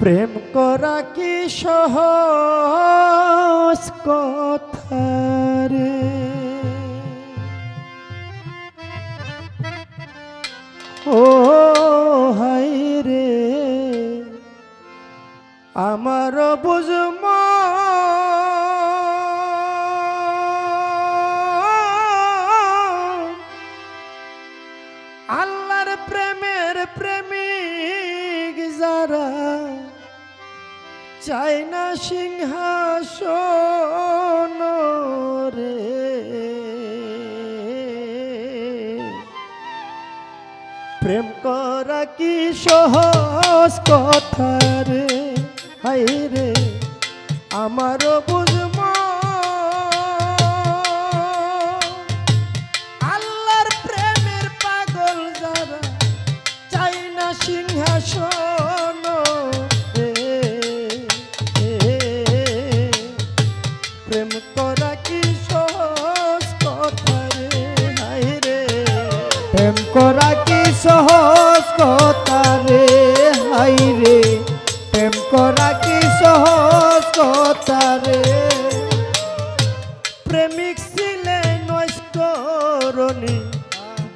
প্রেম করা কি সহজ কথা রে? ও হাই রে আমার বুঝম আল্লাহর প্রেমের প্রেমিক যারা চায় না সিংহাসন রে। প্রেম করা কি সহজ কথা রে? হাই রে আমারও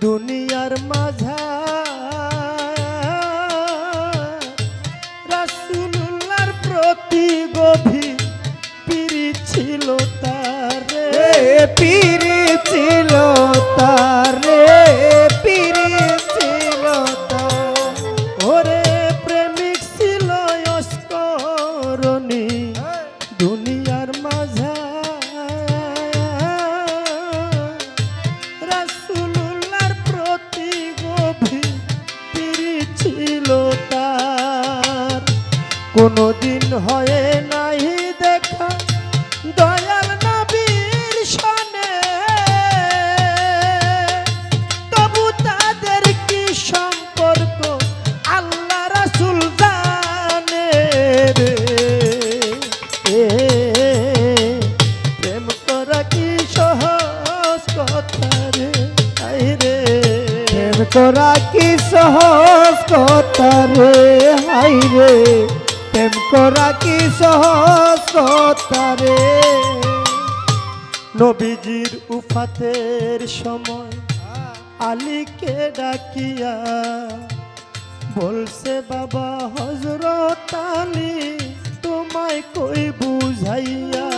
দুনিয়ার মাঝা রাসুল্লার প্রতি গভীর পিড়ি ছিল তার পিড়ি ছিল তার হয়ে নাই দেখা। দয়াল নবীর সনে। তবু তাদের কি সম্পর্ক? আল্লাহ রাসুল জানে রে। প্রেম করা কি সহজ কথা রে? রে। প্রেম করা কি সহজ কথা রে? হাই রে। প্রেম করা কি কথা নবীজির উফাতের সময় আলীকে ডাকিয়া বলছে, বাবা হজরত আলী, তোমায় কই বুঝাইয়া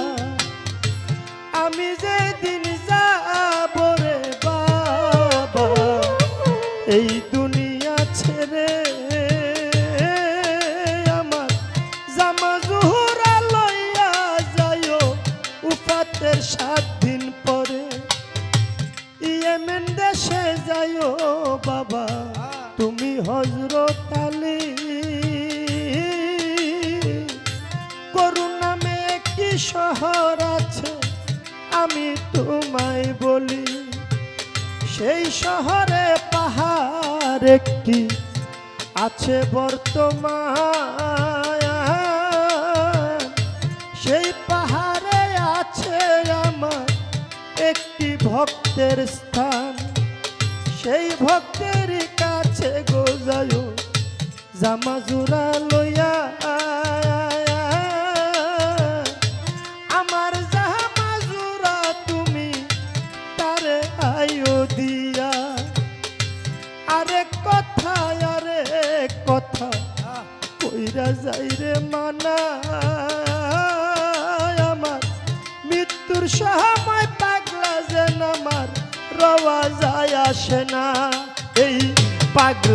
শহর আছে, আমি তোমায় বলি। সেই শহরে পাহাড় একটি আছে বর্তমান। সেই পাহাড়ে আছে আমার একটি ভক্তের স্থান। সেই ভক্তের কাছে গোজায় জামাজুরা লইয়া।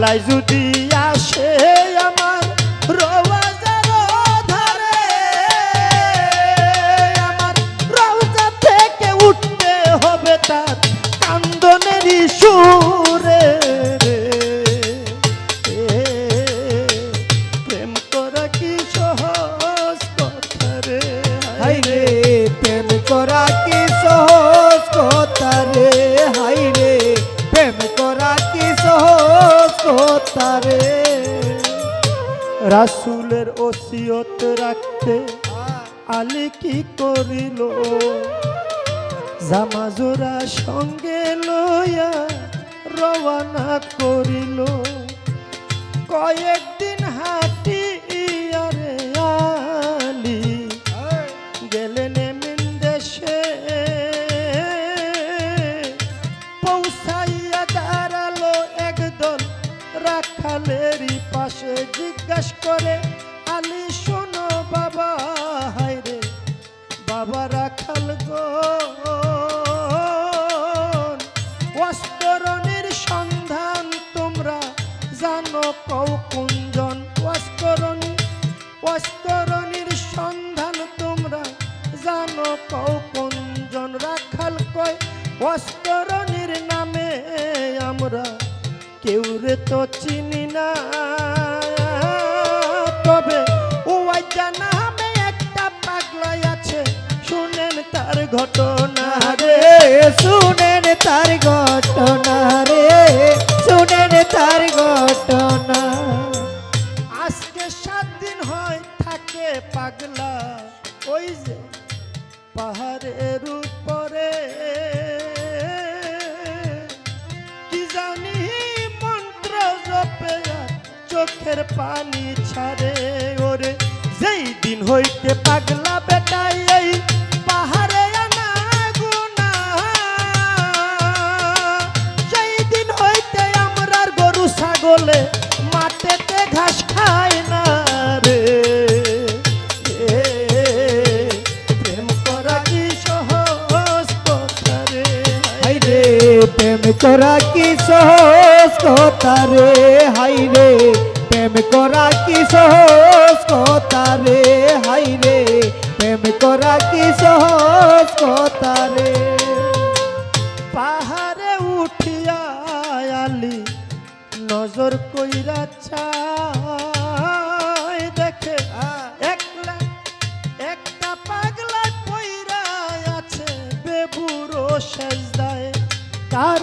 পাগলায় যদি ওসিয়ত রাখতে আলী কি করিল? জামাজোরা সঙ্গে লইয়া রওনা করিল। কয়েকদিন হাতি ইয়ারে আলি, গেলেন এমন দেশে। পৌঁছাইয়া দাঁড়াল একদল রাখালেরই পাশে, জিজ্ঞাসা করে তো চিনি না। তবে ওয়াই জানা একটা পাগলাই আছে। শুনেন তার ঘটনা রে, শুনেন তার ঘটনা চোখের পানি ছাড়ে ওরে। যেই দিন হইতে পাগলা বেটাই করা কি সহজ কথা রে? হাই রে, প্রেম করা কি সহজ কথা রে? হাই রে, প্রেম করা কি সহজ কথা রে? পাহাড়ে উঠিয়া আলি নজর কইরা চায়, দেখে একলা, একটা পাগলায় পইরা আছে, বেবুরো সেজদায়। তার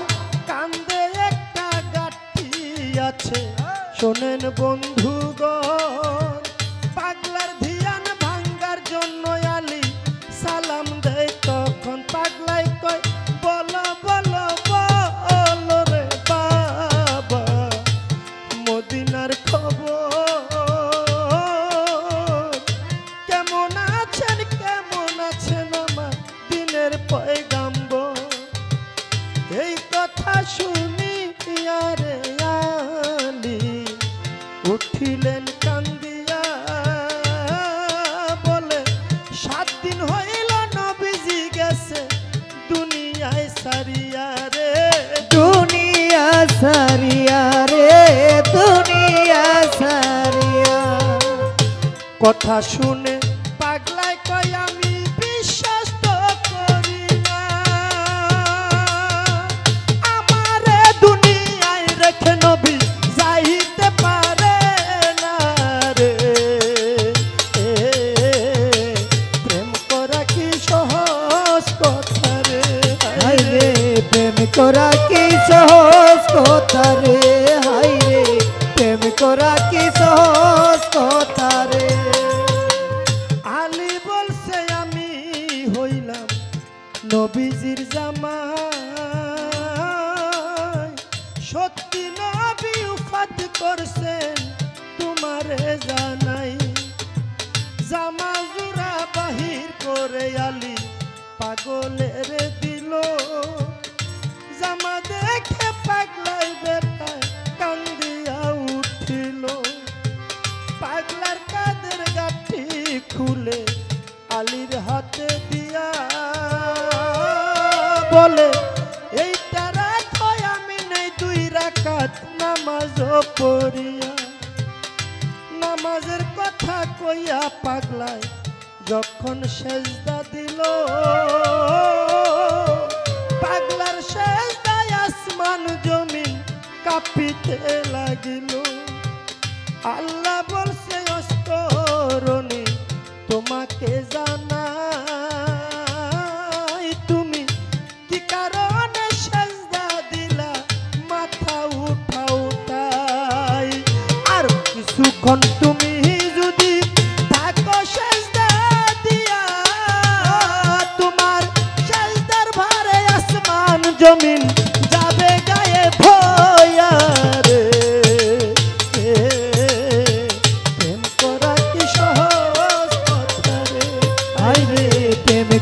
শোনেন বন্ধুগণ, পাগলার ধিয়ান ভাঙ্গার জন্য আলি সালাম দেয় তখন পাগলাই কয়, বলো বলো বলো রে বাবা, মদিনার খবর কেমন আছেন কেমন আছেন আমার দিনের পয়গাম্বর? এই কথা শুনি আরে উঠিলেন কান্দিয়া বলে সাত দিন হইল নবীজি গেছে দুনিয়ায় সারিয়া রে। দুনিয়া সারিয়া রে দুনিয়া সারিয়া। কথা শুনে নবীজির জামাই, সত্যি নবী উফাত করছেন তোমারে জানাই। জামা জুরা বাহির করে আলি পাগলের দিল। জামা দেখে পাগলাই বেটায় কান্দিয়া উঠিল। পাগলার কাদের গাঠি খুলে আলির হাতে দিয়া বলে, এইটা রাখো, আমি নেই দুই রাকাত নামাজ পড়িয়া। নামাজের কথা কইয়া পাগলায় যখন সেজদা দিল, পাগলার সেজদায় আসমান জমিন কাঁপিতে লাগিল। আল্লাহ বলছে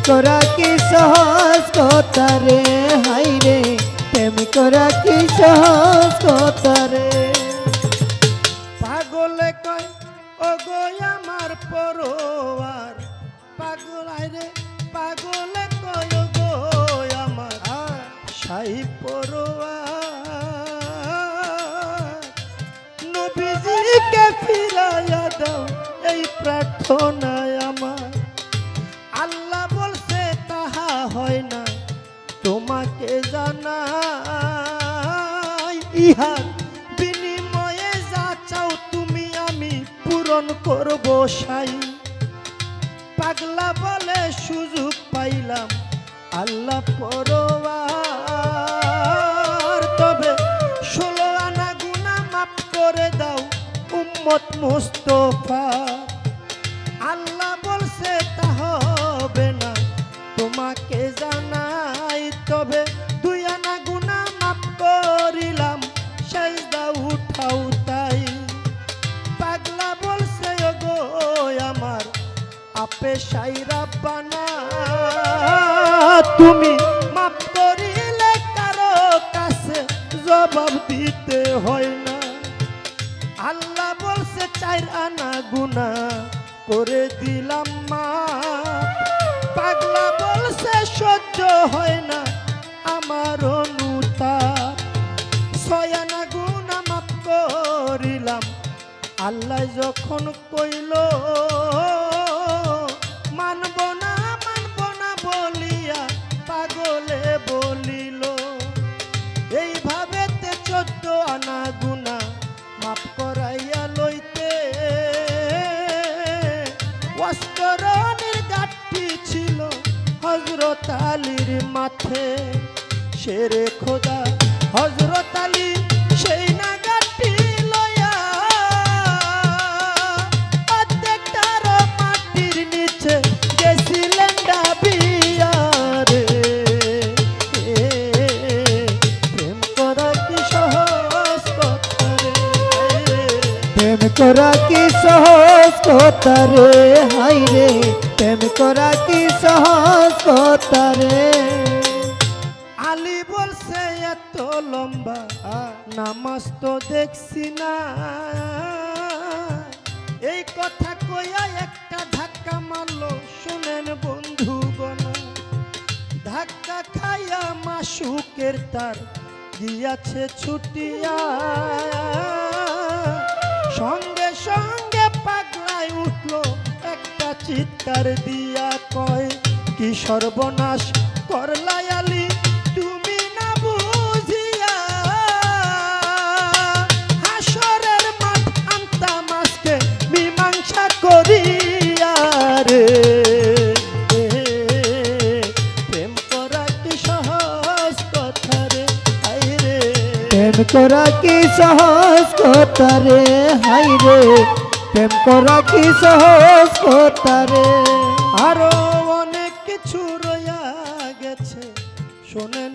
করা কি সহজ হাই রে, প্রেম করা কি সহজ পাগলে কয় ও গো আমার পরোয়ার। পাগল রে, পাগলে কয় ও আমার সাই পরোয়ার। নবীজিকে ফিরাইয়া দাও, এই প্রার্থনা ইহার বিনিময়ে যা চাও তুমি আমি পূরণ করব সাই। পাগলা বলে সুযোগ পাইলাম আল্লাহ পরোয়ার। তবে ষোলো আনা গুনা মাফ করে দাও উম্মত মুস্তফা। আনা গুনা করে দিলাম মা। পাগলা বলছে, সহ্য হয় না আমার অনুতাপ। ছয়ানা গুনা মাফ করিলাম, আল্লাহ যখন কইল বলিয়া পাগলে বলিল। এইভাবে তে আনা গুনা মাফ করাইয়া লইতে হজরত আলীর মাথে শেরে খোদা হজরত আলী প্রেম করা কি সহজ কথা রে? হাই রে, প্রেম করা কি সহজ কথা রে? আলী বলছে, এত লম্বা নামাজ তো দেখছি না। এই কথা কইয়া একটা ধাক্কা মারলো, শুনেন বন্ধুগণ। ধাক্কা খাইয়া মাসুকের তার গিয়াছে ছুটিয়া। সঙ্গে সঙ্গে পাগলায় উঠল একটা চিৎকার দিয়া কয়, কি সর্বনাশ করলায়ালি তুমি না বুঝিয়া হাসরের মাঠ আন্তা মীমাংসা করিয়া রে। প্রেম করা কি সহজ কথা হাই রে, প্রেম করা কি সহজ কথা আরও অনেক কিছু রয়া গেছে, শোনেন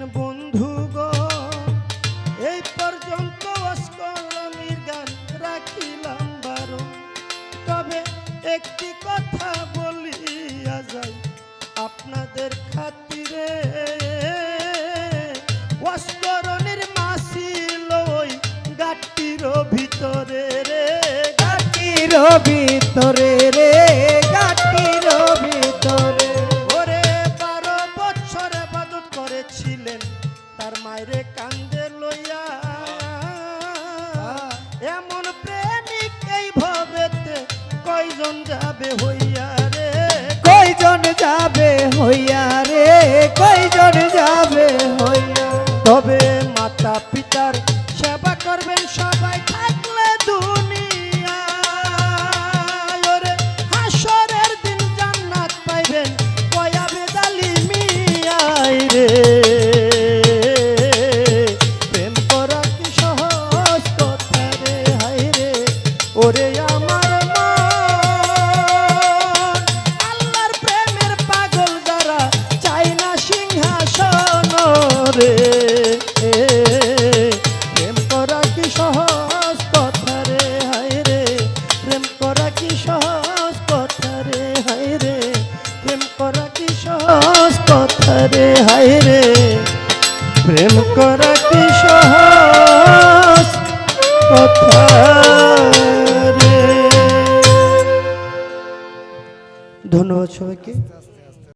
ভিতরে রে